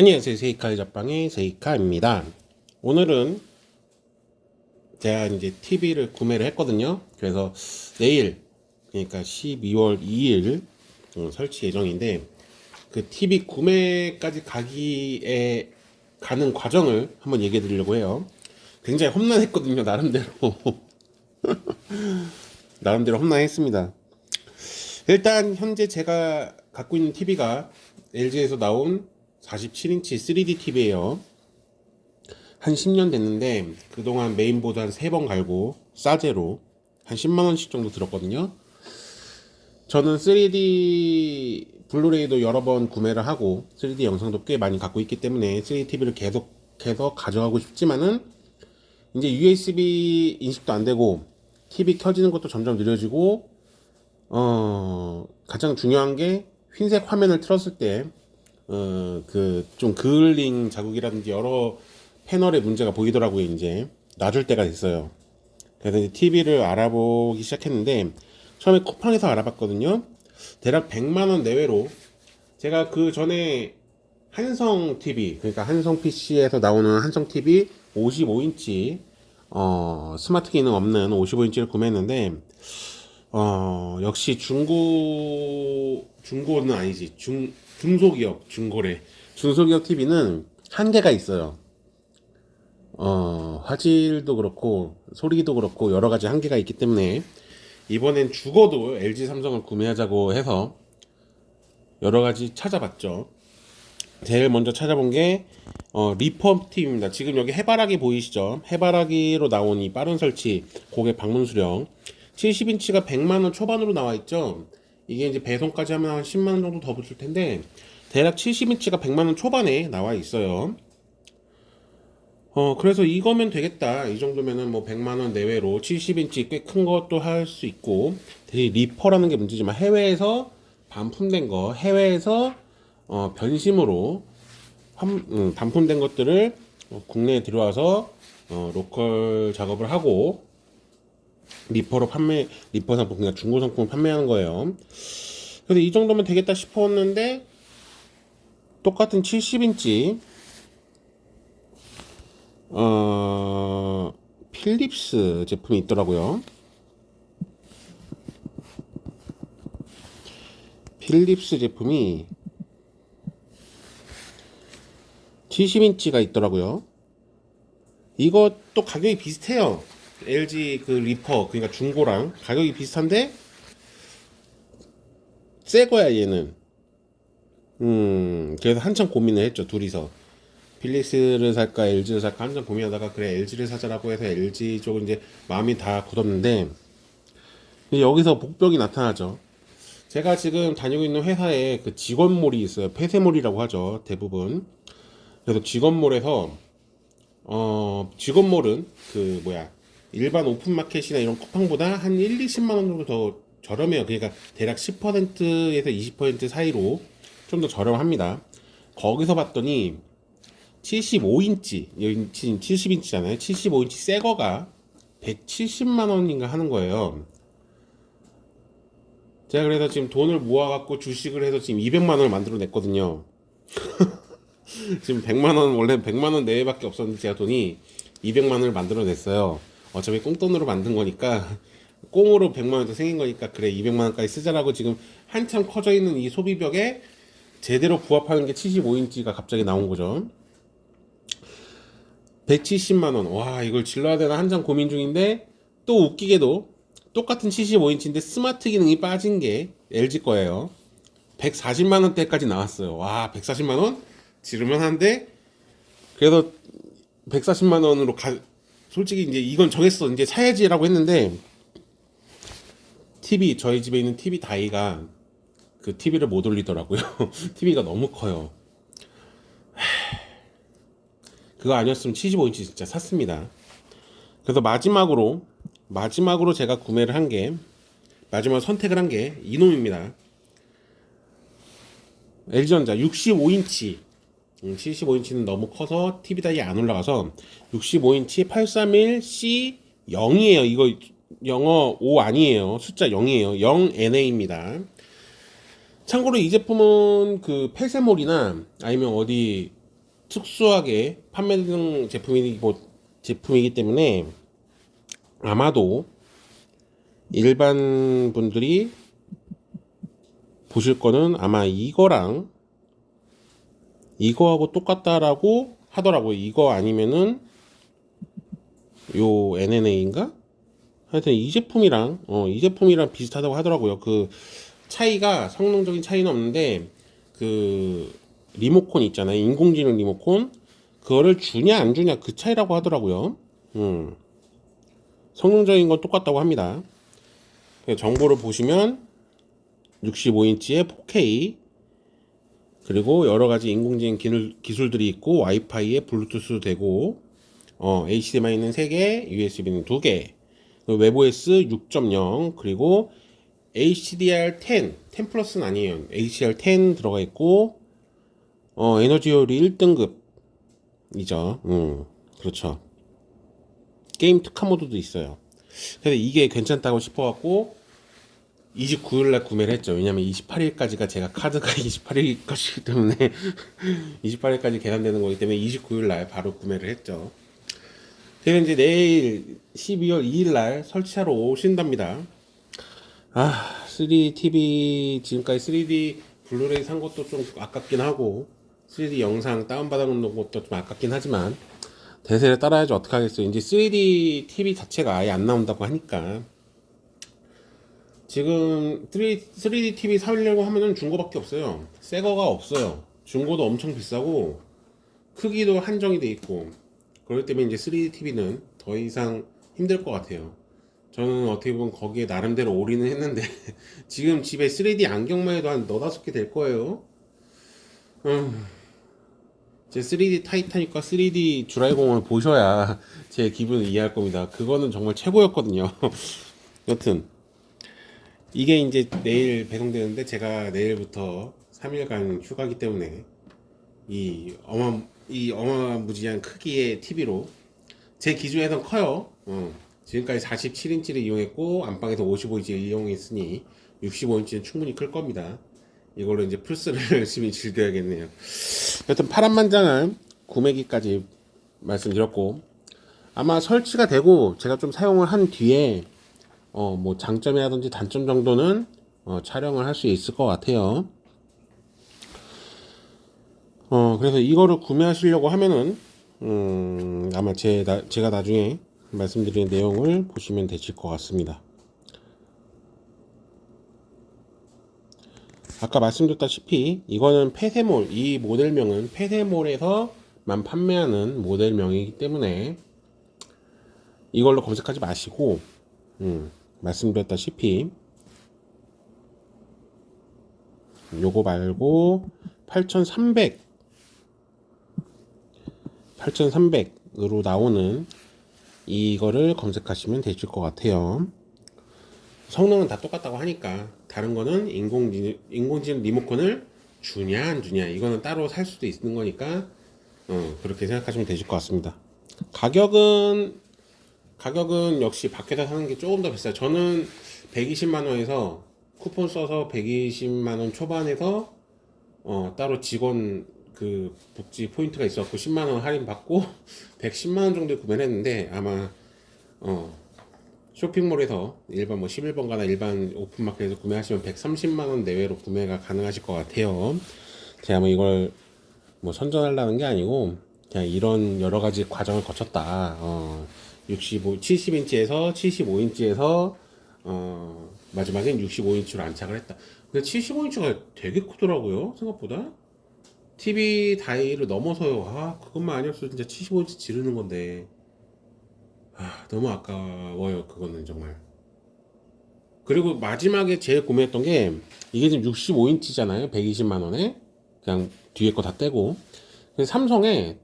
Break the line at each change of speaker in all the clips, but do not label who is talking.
안녕하세요. 세이카의 잡방의 세이카입니다. 오늘은 제가 이제 TV를 구매를 했거든요. 그래서 내일, 그러니까 12월 2일 어, 설치 예정인데, 그 TV 구매까지 가기에 가는 과정을 한번 얘기해 드리려고 해요. 굉장히 험난했거든요, 나름대로. 나름대로 험난했습니다. 일단 현재 제가 갖고 있는 TV가 LG에서 나온 47인치 3D TV예요. 한 10년 됐는데 그동안 메인보드 한 3번 갈고 싸제로 한 10만 원씩 정도 들었거든요. 저는 3D 블루레이도 여러 번 구매를 하고 3D 영상도 꽤 많이 갖고 있기 때문에 3D TV를 계속해서 가져가고 싶지만은 이제 USB 인식도 안 되고 TV 켜지는 것도 점점 느려지고 어 가장 중요한 게 흰색 화면을 틀었을 때 어, 그, 좀 그을링 자국이라든지 여러 패널에 문제가 보이더라고요, 이제. 놔줄 때가 됐어요. 그래서 이제 TV를 알아보기 시작했는데, 처음에 쿠팡에서 알아봤거든요. 대략 100만 원 내외로, 제가 그 전에 한성 TV, 그러니까 한성 PC에서 나오는 한성 TV 55인치, 어, 스마트 기능 없는 55인치를 구매했는데, 어, 역시 중고, 중고는 아니지. 중, 중소기업, 중고래. 중소기업 TV는 한계가 있어요. 어, 화질도 그렇고, 소리도 그렇고, 여러 가지 한계가 있기 때문에, 이번엔 죽어도 LG 삼성을 구매하자고 해서, 여러 가지 찾아봤죠. 제일 먼저 찾아본 게, 어, 리퍼 TV입니다. 지금 여기 해바라기 보이시죠? 해바라기로 이 빠른 설치, 고객 방문 수령. 70인치가 100만 원 초반으로 나와 있죠? 이게 이제 배송까지 하면 한 10만 원 정도 더 붙을 텐데, 대략 70인치가 100만 원 초반에 나와 있어요. 어, 그래서 이거면 되겠다. 이 정도면은 뭐 100만 원 내외로 70인치 꽤 큰 것도 할 수 있고, 대신 리퍼라는 게 문제지만 해외에서 반품된 거, 해외에서 어, 변심으로 환- 음, 반품된 것들을 어, 국내에 들어와서 어, 로컬 작업을 하고 리퍼로 판매, 리퍼 상품, 그러니까 중고 상품을 판매하는 거예요. 그래서 이 정도면 되겠다 싶었는데, 똑같은 70인치, 어, 필립스 제품이 있더라고요. 필립스 제품이 70인치가 있더라고요. 이것도 가격이 비슷해요. LG 그 리퍼 그러니까 중고랑 가격이 비슷한데 새 거야 얘는. 음 그래서 한참 고민을 했죠 둘이서 필립스를 살까 LG를 살까 한참 고민하다가 그래 LG를 사자라고 해서 LG 쪽은 이제 마음이 다 굳었는데 여기서 복병이 나타나죠. 제가 지금 다니고 있는 회사에 그 직원몰이 있어요. 폐쇄몰이라고 하죠 대부분. 그래서 직원몰에서 어 직원몰은 그 뭐야 일반 오픈마켓이나 이런 쿠팡보다 한 1, 20만 원 정도 더 저렴해요. 그러니까 대략 10%에서 20% 사이로 좀 더 저렴합니다. 거기서 봤더니 75인치, 여기 70인치잖아요. 75인치 새 거가 170만 원인가 하는 거예요. 제가 그래서 지금 돈을 모아갖고 주식을 해서 지금 200만 원을 만들어 냈거든요. 지금 100만 원, 원래 100만 원 내외밖에 없었는데 제가 돈이 200만 원을 만들어 냈어요. 어차피 꽁돈으로 만든 거니까 꽁으로 100만 원도 생긴 거니까 그래 200만 원까지 쓰자라고 지금 한참 커져 있는 이 소비벽에 제대로 부합하는 게 75인치가 갑자기 나온 거죠. 170만 원. 와, 이걸 질러야 되나 한참 고민 중인데 또 웃기게도 똑같은 75인치인데 스마트 기능이 빠진 게 LG 거예요. 140만 원대까지 나왔어요. 와, 140만 원? 지르면 한데 그래서 140만 원으로 가 솔직히 이제 이건 정했어. 이제 사야지라고 했는데 TV 저희 집에 있는 TV 다이가 그 TV를 못 올리더라고요. TV가 너무 커요. 그거 아니었으면 75인치 진짜 샀습니다. 그래서 마지막으로 마지막으로 제가 구매를 한 게 마지막 선택을 한 게 이놈입니다. LG전자 65인치 75인치는 너무 커서 TV 다이 안 올라가서 65인치 831C0이에요. 이거 영어 5 아니에요. 숫자 0이에요. 0NA입니다. 참고로 이 제품은 그 폐쇄몰이나 아니면 어디 특수하게 판매되는 제품이 뭐 제품이기 때문에 아마도 일반 분들이 보실 거는 아마 이거랑 이거하고 똑같다라고 하더라고요. 이거 아니면은 요 NNA인가? 하여튼 이 제품이랑 어, 이 제품이랑 비슷하다고 하더라고요. 그 차이가 성능적인 차이는 없는데 그 리모콘 있잖아요. 인공지능 리모콘 그거를 주냐 안 주냐 그 차이라고 하더라고요. 음. 성능적인 건 똑같다고 합니다. 그래서 정보를 보시면 65인치의 4K 그리고 여러 가지 인공지능 기술, 기술 들이 있고 와이파이에 블루투스 되고 어, HDMI는 3개, USB는 2개, 웹OS 6.0 그리고 HDR10, 10 플러스는 아니에요. HDR10 들어가 있고 어, 에너지 효율이 1등급이죠. 음, 그렇죠. 게임 특화 모드도 있어요. 그래서 이게 괜찮다고 싶어갖고 29일 날 구매를 했죠. 왜냐면 28일까지가 제가 카드가 28일 것이기 때문에 28일까지 계산되는 거기 때문에 29일 날 바로 구매를 했죠. 제가 이제 내일 12월 2일 날 설치하러 오신답니다. 아, 3D TV 지금까지 3D 블루레이 산 것도 좀 아깝긴 하고 3D 영상 다운 받아놓는 것도 좀 아깝긴 하지만 대세를 따라야지 어떡하겠어요. 이제 3D TV 자체가 아예 안 나온다고 하니까 지금 3, d TV 사려고 하면은 중고밖에 없어요. 새 거가 없어요. 중고도 엄청 비싸고 크기도 한정이 돼 있고 그렇기 때문에 이제 3D TV는 더 이상 힘들 것 같아요. 저는 어떻게 보면 거기에 나름대로 올인을 했는데 지금 집에 3D 안경만 해도 한 너다섯 개 될 거예요. 음, 제 3D 타이타닉과 3D 주라이공을 보셔야 제 기분을 이해할 겁니다. 그거는 정말 최고였거든요. 여튼 이게 이제 내일 배송되는데 제가 내일부터 3일간 휴가기 때문에 이 어마 이 어마무지한 크기의 TV로 제 기준에선 커요. 어. 지금까지 47인치를 이용했고 안방에서 55인치 이용했으니 65인치는 충분히 클 겁니다. 이걸로 이제 플스를 열심히 즐겨야겠네요. 여튼 파란만장한 구매기까지 말씀드렸고 아마 설치가 되고 제가 좀 사용을 한 뒤에 어 뭐 장점이라든지 단점 정도는 어, 촬영을 할 수 있을 것 같아요. 어 그래서 이거를 구매하시려고 하면은 음 아마 제 나, 제가 나중에 말씀드리는 내용을 보시면 되실 것 같습니다. 아까 말씀드렸다시피 이거는 폐쇄몰 이 모델명은 폐쇄몰에서만 판매하는 모델명이기 때문에 이걸로 검색하지 마시고 음, 말씀드렸다시피 요거 말고 8300 8300으로 나오는 이거를 검색하시면 되실 것 같아요. 성능은 다 똑같다고 하니까 다른 거는 인공지능, 인공지능 리모컨을 주냐 안 주냐 이거는 따로 살 수도 있는 거니까 어, 그렇게 생각하시면 되실 것 같습니다. 가격은 가격은 역시 밖에서 사는 게 조금 더 비싸요. 저는 120만 원에서 쿠폰 써서 120만 원 초반에서 어, 따로 직원 그 복지 포인트가 있었고 10만 원 할인 받고 110만 원 정도에 구매를 했는데 아마 어 쇼핑몰에서 일반 뭐 11번가나 일반 오픈마켓에서 구매하시면 130만 원 내외로 구매가 가능하실 것 같아요. 제가 뭐 이걸 뭐 선전하려는 게 아니고 그냥 이런 여러 가지 과정을 거쳤다. 어, 65, 70인치에서 75인치에서 어, 마지막엔 65인치로 안착을 했다. 근데 75인치가 되게 크더라고요. 생각보다. TV 다이를 넘어서요. 아, 그것만 아니었어. 진짜 75인치 지르는 건데. 아, 너무 아까워요. 그거는 정말. 그리고 마지막에 제일 구매했던 게 이게 지금 65인치잖아요. 120만 원에. 그냥 뒤에 거 다 떼고. 삼성에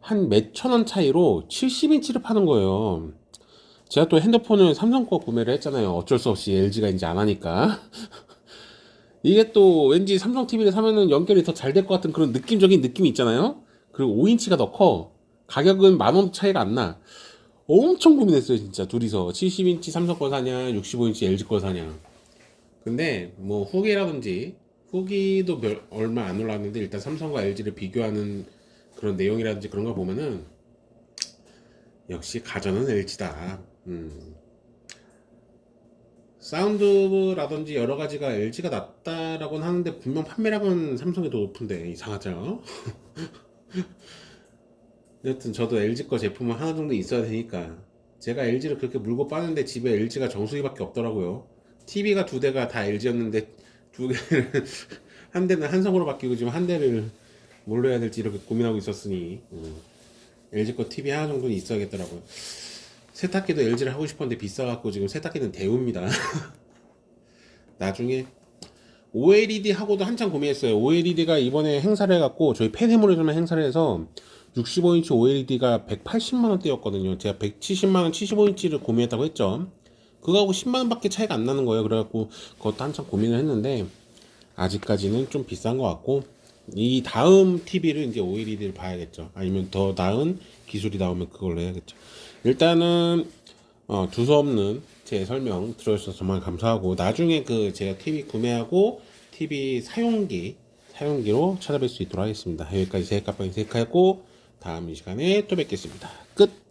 한 몇 천 원 차이로 70인치를 파는 거예요. 제가 또 핸드폰을 삼성 거 구매를 했잖아요. 어쩔 수 없이 LG가 이제 안 하니까. 이게 또 왠지 삼성 TV를 사면은 연결이 더 잘 될 것 같은 그런 느낌적인 느낌이 있잖아요. 그리고 5인치가 더 커. 가격은 만 원 차이가 안 나. 엄청 고민했어요, 진짜 둘이서 70인치 삼성 거 사냐, 65인치 LG 거 사냐. 근데 뭐 후기라든지 후기도 별 얼마 안 올랐는데 일단 삼성과 LG를 비교하는 그런 내용이라든지 그런 거 보면은 역시 가전은 LG다. 음. 사운드라든지 여러 가지가 LG가 낫다라고는 하는데 분명 판매량은 삼성이 더 높은데 이상하죠? 여튼 저도 LG 거 제품은 하나 정도 있어야 되니까 제가 LG를 그렇게 물고 빠는데 집에 LG가 정수기밖에 없더라고요. TV가 두 대가 다 LG였는데 두 개를 한 대는 한성으로 바뀌고 지금 한 대를 뭘로 해야 될지 이렇게 고민하고 있었으니 음. LG 거 TV 하나 정도는 있어야겠더라고요. 세탁기도 LG를 하고 싶었는데 비싸갖고 지금 세탁기는 대우입니다. 나중에 OLED 하고도 한참 고민했어요. OLED가 이번에 행사를 해갖고 저희 팬해물에서만 행사를 해서 65인치 OLED가 180만 원대였거든요. 제가 170만 원 75인치를 고민했다고 했죠. 그거하고 10만 원밖에 차이가 안 나는 거예요. 그래갖고 그것도 한참 고민을 했는데 아직까지는 좀 비싼 것 같고 이 다음 TV를 이제 OLED를 봐야겠죠. 아니면 더 나은 기술이 나오면 그걸로 해야겠죠. 일단은 어, 두서 없는 제 설명 들어주셔서 정말 감사하고 나중에 그 제가 TV 구매하고 TV 사용기 사용기로 찾아뵐 수 있도록 하겠습니다. 여기까지 세카빵 세카였고 다음 이 시간에 또 뵙겠습니다. 끝.